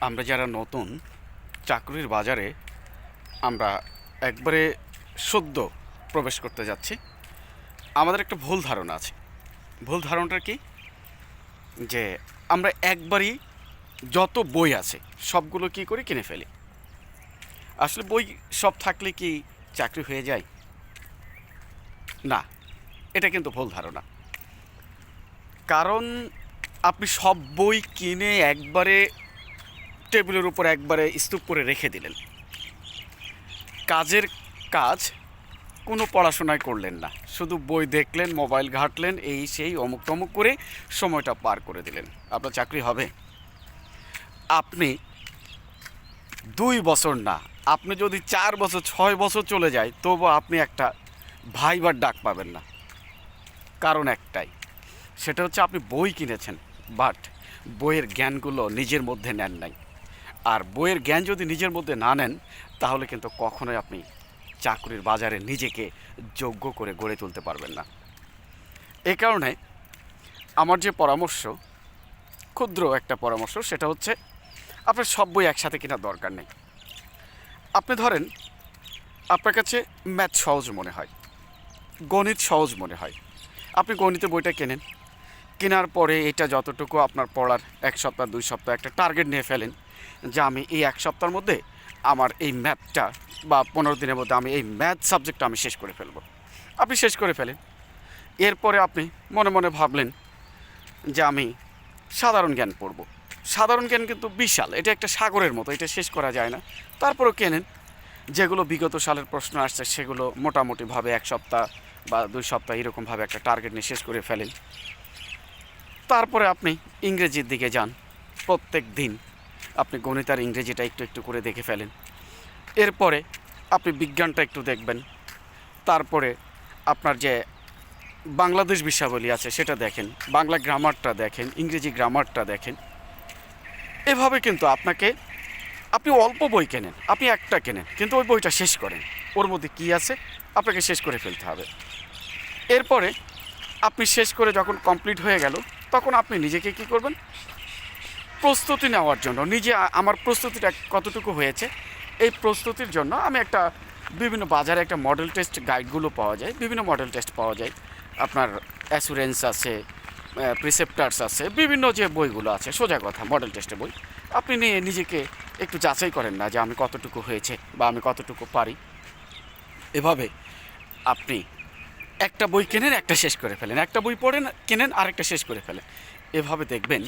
আমরা যারা নতুন, চাকরির বাজারে আমরা একবারে সদ্য প্রবেশ করতে যাচ্ছি। আমাদের একটা ভুল ধারণা আছে। ভুল ধারণাটা কি? যে আমরা একবারই যত বই আছে, সবগুলো কি করে কিনে ফেলি? আসলে বই সব থাকলে কি চাকরি হয়ে যায়? না, এটা কিন্তু ভুল ধারণা। কারণ আপনি সব বই কিনে একবারে টেবিলের উপর একবারে স্তূপ করে রেখে দিলেন। কাজের কাজ কোনো পড়াশোনায় করলেন না। শুধু বই দেখলেন, মোবাইল ঘাঁটলেন, এই সেই অমুক তমুক করে সময়টা পার করে দিলেন। আপনার চাকরি হবে। আপনি দুই বছর না, আপনি যদি চার বছর, ছয় বছর চলে যায়, তবু আপনি একটা ভাইবার ডাক পাবেন না। কারণ একটাই, সেটা হচ্ছে আপনি বই কিনেছেন, বাট বইয়ের জ্ঞানগুলো নিজের মধ্যে নেন নাই। আর বইয়ের জ্ঞান যদি নিজের মধ্যে না নেন, তাহলে কিন্তু কখনোই আপনি চাকরির বাজারে নিজেকে যোগ্য করে গড়ে তুলতে পারবেন না। এ কারণে আমার যে পরামর্শ, ক্ষুদ্র একটা পরামর্শ, সেটা হচ্ছে আপনার সব বই একসাথে কেনার দরকার নেই। আপনি ধরেন, আপনার কাছে ম্যাথ সহজ মনে হয়, গণিত সহজ মনে হয়। আপনি গণিতে বইটা কেনেন, কেনার পরে এটা যতটুকু আপনার পড়ার এক সপ্তাহ, দুই সপ্তাহ একটা টার্গেট নিয়ে ফেলেন যে আমি এই এক সপ্তাহের মধ্যে আমার এই ম্যাথটা বা পনেরো দিনের মধ্যে আমি এই ম্যাথ সাবজেক্টটা আমি শেষ করে ফেলব। আপনি শেষ করে ফেলেন। এরপরে আপনি মনে মনে ভাবলেন যে আমি সাধারণ জ্ঞান পড়ব। সাধারণ জ্ঞান কিন্তু বিশাল, এটা একটা সাগরের মতো, এটা শেষ করা যায় না। তারপরেও কেনেন যেগুলো বিগত সালের প্রশ্ন আসছে, সেগুলো মোটামুটিভাবে এক সপ্তাহ বা দুই সপ্তাহ এরকমভাবে একটা টার্গেট নিয়ে শেষ করে ফেলেন। তারপরে আপনি ইংরেজির দিকে যান প্রত্যেক দিন। আপনি গণিত আর ইংরেজিটা একটু একটু করে দেখে ফেলেন। এরপরে আপনি বিজ্ঞানটা একটু দেখবেন। তারপরে আপনার যে বাংলাদেশ বিষয়াবলী আছে সেটা দেখেন, বাংলা গ্রামারটা দেখেন, ইংরেজি গ্রামারটা দেখেন। এভাবে কিন্তু আপনাকে, আপনি অল্প বই কেনেন, আপনি একটা কেনেন, কিন্তু ওই বইটা শেষ করেন। ওর মধ্যে কী আছে, আপনাকে শেষ করে ফেলতে হবে। এরপরে আপনি শেষ করে যখন কমপ্লিট হয়ে গেল, তখন আপনি নিজেকে কি করবেন? প্রস্তুতি নেওয়ার জন্য, নিজে আমার প্রস্তুতিটা কতটুকু হয়েছে, এই প্রস্তুতির জন্য আমি একটা বিভিন্ন বাজারে একটা মডেল টেস্ট গাইডগুলো পাওয়া যায়, বিভিন্ন মডেল টেস্ট পাওয়া যায়। আপনার অ্যাসুরেন্স আছে প্রিসেপ্টার্স আছে, বিভিন্ন যে বইগুলো আছে, সোজা কথা মডেল টেস্টের বই। আপনি নিয়ে নিজেকে একটু যাচাই করেন না যে আমি কতটুকু হয়েছে বা আমি কতটুকু পারি। এভাবে আপনি একটা বই কেনেন, একটা শেষ করে ফেলেন। একটা বই পড়েন, কেনেন, আরেকটা শেষ করে ফেলেন। এভাবে দেখবেন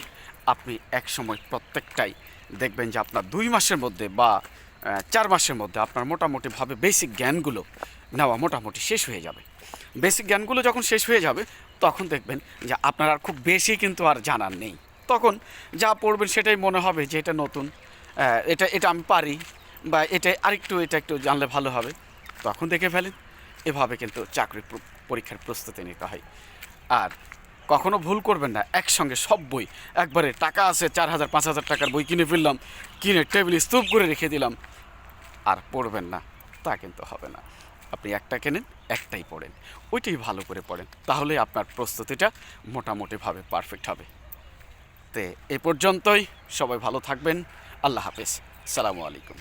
আপনি এক সময় প্রত্যেকটাই দেখবেন যে আপনার দুই মাসের মধ্যে বা চার মাসের মধ্যে আপনার মোটামুটিভাবে বেসিক জ্ঞানগুলো নেওয়া মোটামুটি শেষ হয়ে যাবে। বেসিক জ্ঞানগুলো যখন শেষ হয়ে যাবে, তখন দেখবেন যে আপনার আর খুব বেশি কিন্তু আর জানার নেই। তখন যা পড়বেন সেটাই মনে হবে যে এটা নতুন এটা এটা আমি পারি বা এটা আরেকটু, এটা একটু জানলে ভালো হবে। তখন দেখে ফেলেন। এভাবে কিন্তু চাকরির পরীক্ষার প্রস্তুতি নিতে হয়। আর কখনো ভুল করবেন না, একসঙ্গে সব বই, একবারে টাকা আছে চার হাজার, পাঁচ হাজার টাকার বই কিনে ফেললাম, কিনে টেবিল স্তূপ করে রেখে দিলাম, আর পড়বেন না, তা কিন্তু হবে না। আপনি একটা কেনেন, একটাই পড়েন, ওইটাই ভালো করে পড়েন, তাহলে আপনার প্রস্তুতিটা মোটামুটিভাবে পারফেক্ট হবে। তে এ পর্যন্তই, সবাই ভালো থাকবেন, আল্লাহ হাফেজ, সালামু আলাইকুম।